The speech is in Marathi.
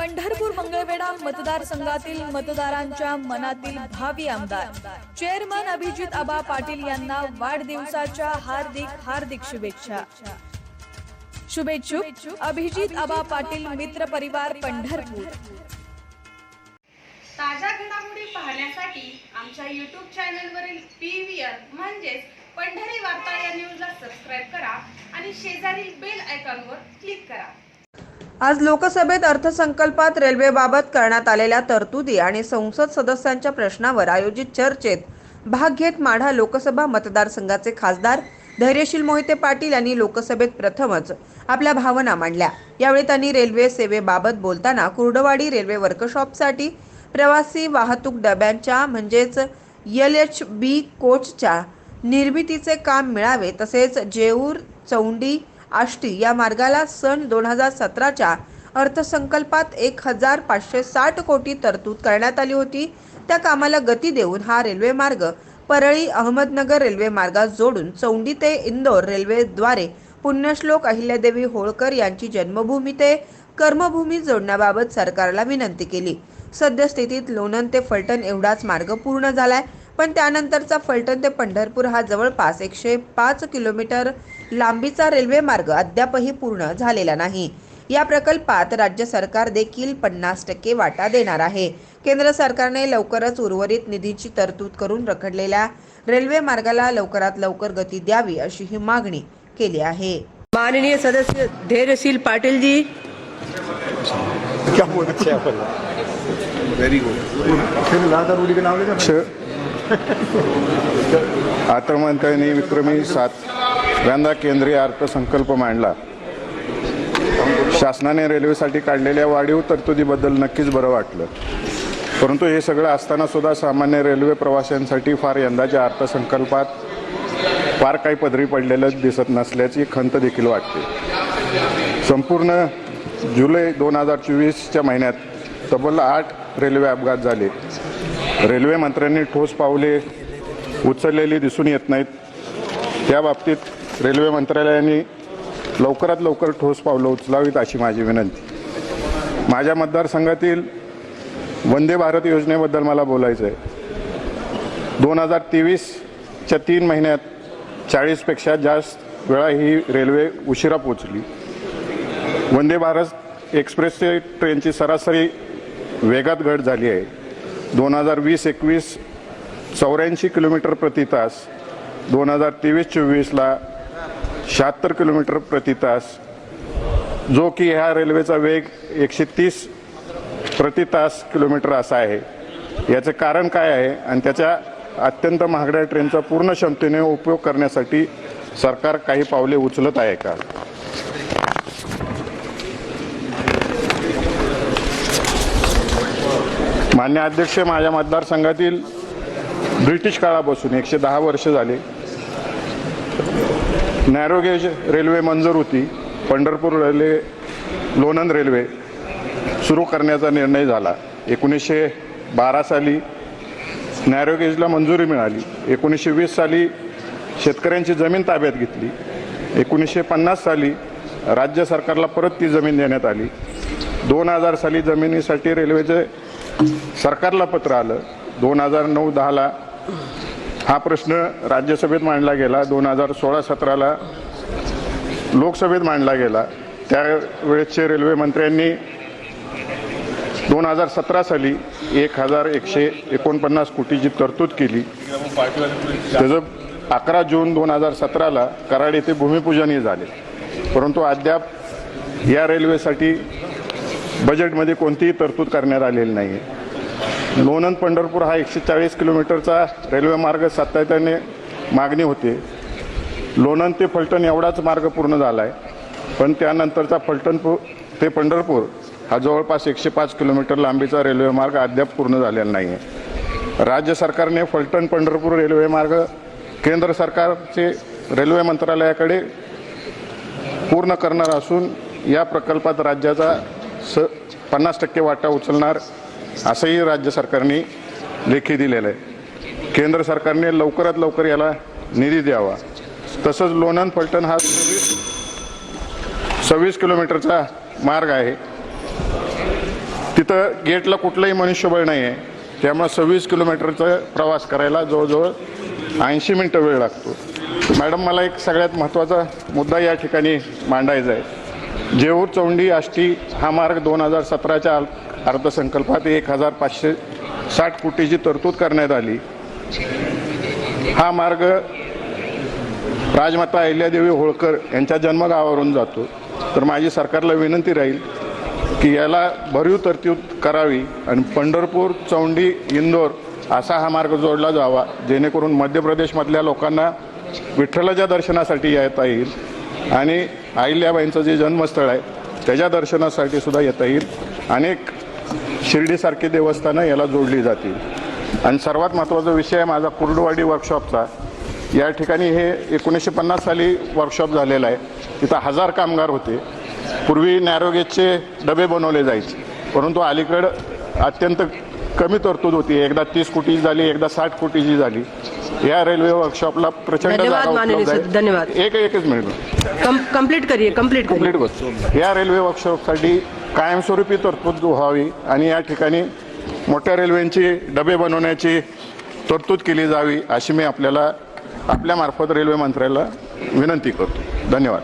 पंढरपूर मंगळवेढा मतदारसंघातील मतदारांच्या मनातील भावी आमदार. चेअरमन अभिजित आबा पाटील यांना वाढदिवसाच्या हार्दिक हार्दिक शुभेच्छा. शुभेच्छुक अभिजित आबा पाटील मित्र परिवार पंढरपूर. ताज्या घडामोडी पाहण्यासाठी आमच्या यूट्यूब चॅनलवरील पी व्ही आर म्हणजेच पंढरी वार्ता या न्यूजला सबस्क्राईब करा आणि शेजारील बेल आयकॉनवर क्लिक करा. आज लोकसभेत अर्थसंकल्पात रेल्वेबाबत करण्यात आलेल्या तरतुदी आणि संसद सदस्यांच्या प्रश्नावर आयोजित चर्चेत भाग घेत माढा लोकसभा मतदारसंघाचे खासदार धैर्यशील मोहिते पाटील यांनी लोकसभेत प्रथमच आपल्या भावना मांडल्या. यावेळी त्यांनी रेल्वे सेवेबाबत बोलताना कुर्डवाडी रेल्वे वर्कशॉपसाठी प्रवासी वाहतूक डब्यांच्या म्हणजेच एल एच बी कोचच्या निर्मितीचे काम मिळावे तसेच जेऊर चौंडी आष्टी या मार्गाला सन दोन हजार सतराच्या अर्थसंकल्पात एक हजार पाचशे साठ कोटी तरतूद करण्यात आली होती. त्या कामाला गती देऊन हा रेल्वे मार्ग परळी अहमदनगर रेल्वे मार्गात जोडून चौंडी ते इंदोर रेल्वेद्वारे पुण्यश्लोक अहिल्यादेवी होळकर यांची जन्मभूमी ते कर्मभूमी जोडण्याबाबत सरकारला विनंती केली. सद्यस्थितीत लोणंद ते फलटण एवढाच मार्ग पूर्ण झालाय. पण त्यानंतरचा फलटण ते पंढरपूर हा जवळपास एकशे पाच किलोमीटर लांबीचा रेल्वे मार्ग अद्यापही पूर्ण झालेला नाही. या प्रकल्पात राज्य सरकार देखील पन्नास टक्के वाटा देणार आहे. केंद्र सरकारने लवकरच उर्वरित निधीची तरतूद करून रखडलेल्या रेल्वे मार्गाला लवकरात लवकर गती द्यावी अशी ही मागणी केली आहे. माननीय सदस्य धैर्यशील पाटिल जी वेरी गुड फिर लादा रूडी के नाम लेकर अर्थमंत्र्यांनी विक्रमी सातव्यांदा केंद्रीय अर्थसंकल्प मांडला. शासनाने रेल्वेसाठी काढलेल्या वाढीव तरतुदीबद्दल नक्कीच बरं वाटलं. परंतु हे सगळं असताना सुद्धा सामान्य रेल्वे प्रवाशांसाठी फार यंदाच्या अर्थसंकल्पात फार काही पदरी पडलेलं दिसत नसल्याची खंत देखील वाटते. संपूर्ण जुलै दोन हजार चोवीसच्या महिन्यात तब्बल आठ रेल्वे अपघात झाले. रेल्वे मंत्र्यांनी ठोस पावले उचललेली दिसून येत नाहीत. त्या बाबतीत रेल्वे मंत्रालयाने लवकरात लवकर ठोस पावलं उचलावीत अशी माझी विनंती. माझ्या मतदारसंघातील वंदे भारत योजनेबद्दल मला बोलायचं आहे. दोन हजार तेवीसच्या तीन महिन्यात चाळीसपेक्षा जास्त वेळा ही रेल्वे उशिरा पोचली वंदे भारत एक्सप्रेसचे ट्रेनची सरासरी वेगात घट झाली आहे. दोन हजार वीस एकवीस चौऱ्याऐंशी किलोमीटर प्रति तास दोन हजार तेवीस चोवीसला शहात्तर किलोमीटर प्रति तास जो की ह्या रेल्वेचा वेग एकशे तीस प्रति तास किलोमीटर असा आहे. याचं कारण काय आहे आणि त्याच्या अत्यंत महागड्या ट्रेनचा पूर्ण क्षमतेने उपयोग करण्यासाठी सरकार काही पावले उचलत आहे का? मान्य अध्यक्ष माझ्या मतदारसंघातील ब्रिटिश काळापासून एकशे दहा वर्ष झाले. नॅरोगेज रेल्वे मंजूर होती. पंढरपूर रेल्वे लोणंद रेल्वे सुरू करण्याचा निर्णय झाला. एकोणीसशे बारा साली नॅरोगेजला मंजुरी मिळाली. एकोणीसशे वीस साली शेतकऱ्यांची जमीन ताब्यात घेतली. एकोणीसशे पन्नास साली राज्य सरकारला परत ती जमीन देण्यात आली. दोन हजार साली जमिनीसाठी रेल्वेचे सरकारला पत्र आलं. दोन हजार नऊ दहाला हा प्रश्न राज्यसभेत मांडला गेला. दोन हजार सोळा सतराला लोकसभेत मांडला गेला. त्यावेळेसचे रेल्वे मंत्र्यांनी दोन हजार सतरा साली एक हजार एकशे एकोणपन्नास कोटीची तरतूद केली. त्याचं अकरा जून दोन हजार सतराला कराड येथे भूमिपूजनही झाले. परंतु अद्याप या रेल्वेसाठी बजेटमध्ये कोणतीही तरतूद करण्यात आलेली नाही आहे लोणंद पंढरपूर हा एकशे चाळीस किलोमीटरचा रेल्वे मार्ग सातत्याने मागणी होते. लोणंद ते फलटण एवढाच मार्ग पूर्ण झाला आहे पण त्यानंतरचा फलटणपूर ते पंढरपूर हा जवळपास एकशे पाच किलोमीटर लांबीचा रेल्वे मार्ग अद्याप पूर्ण झालेला नाही आहे राज्य सरकारने फलटण पंढरपूर रेल्वे मार्ग केंद्र सरकारचे रेल्वे मंत्रालयाकडे पूर्ण करणार असून या प्रकल्पात राज्याचा स पन्नास टक्के वाटा उचलणार असंही राज्य सरकारने लेखी दिलेलं आहे. केंद्र सरकारने लवकरात लवकर याला निधी द्यावा. तसंच लोणंद फलटण हा सव्वीस सव्वीस किलोमीटरचा मार्ग आहे. तिथं गेटला कुठलंही मनुष्यबळ नाही आहे त्यामुळं सव्वीस किलोमीटरचा प्रवास करायला जवळजवळ ऐंशी मिनटं वेळ लागतो. मॅडम मला एक सगळ्यात महत्त्वाचा मुद्दा या ठिकाणी मांडायचा आहे. जेऊर चौंडी आष्टी हा मार्ग दोन हजार सतराच्या अर्थसंकल्पात एक हजार पाचशे साठ कोटीची तरतूद करण्यात आली. हा मार्ग राजमाता अहिल्यादेवी होळकर यांच्या जन्मगावावरून जातो. तर माझी सरकारला विनंती राहील की याला भरीव तरतूद करावी आणि पंढरपूर चौंडी इंदोर असा हा मार्ग जोडला जावा जेणेकरून मध्य प्रदेशमधल्या लोकांना विठ्ठलाच्या दर्शनासाठी येता येईल. आणि अहिल्याबाईंचं जे जन्मस्थळ आहे त्याच्या दर्शनासाठी सुद्धा येता येईल. अनेक शिर्डीसारखी देवस्थानं याला जोडली जातील. आणि सर्वात महत्त्वाचा विषय आहे माझा कुर्डवाडी वर्कशॉपचा या ठिकाणी हे एकोणीसशे पन्नास साली वर्कशॉप झालेला आहे. तिथं हजार कामगार होते. पूर्वी नॅरोगेजचे डबे बनवले जायचे. परंतु अलीकडं अत्यंत कमी तरतूद होती. एकदा तीस कोटीची झाली एकदा साठ कोटीची झाली. या रेल्वे वर्कशॉपला प्रचंड धन्यवाद माननीय सर. एक एकच मिनिट. कम कंप्लीट करिए कंप्लीट करिए कंप्लीट गोष्ट या रेल्वे वर्कशॉपसाठी कायमस्वरूपी तरतूद व्हावी आणि या ठिकाणी मोठ्या रेल्वेंची डबे बनवण्याची तरतूद केली जावी अशी मी आपल्याला आपल्या मार्फत रेल्वे मंत्र्याला विनंती करतो. धन्यवाद.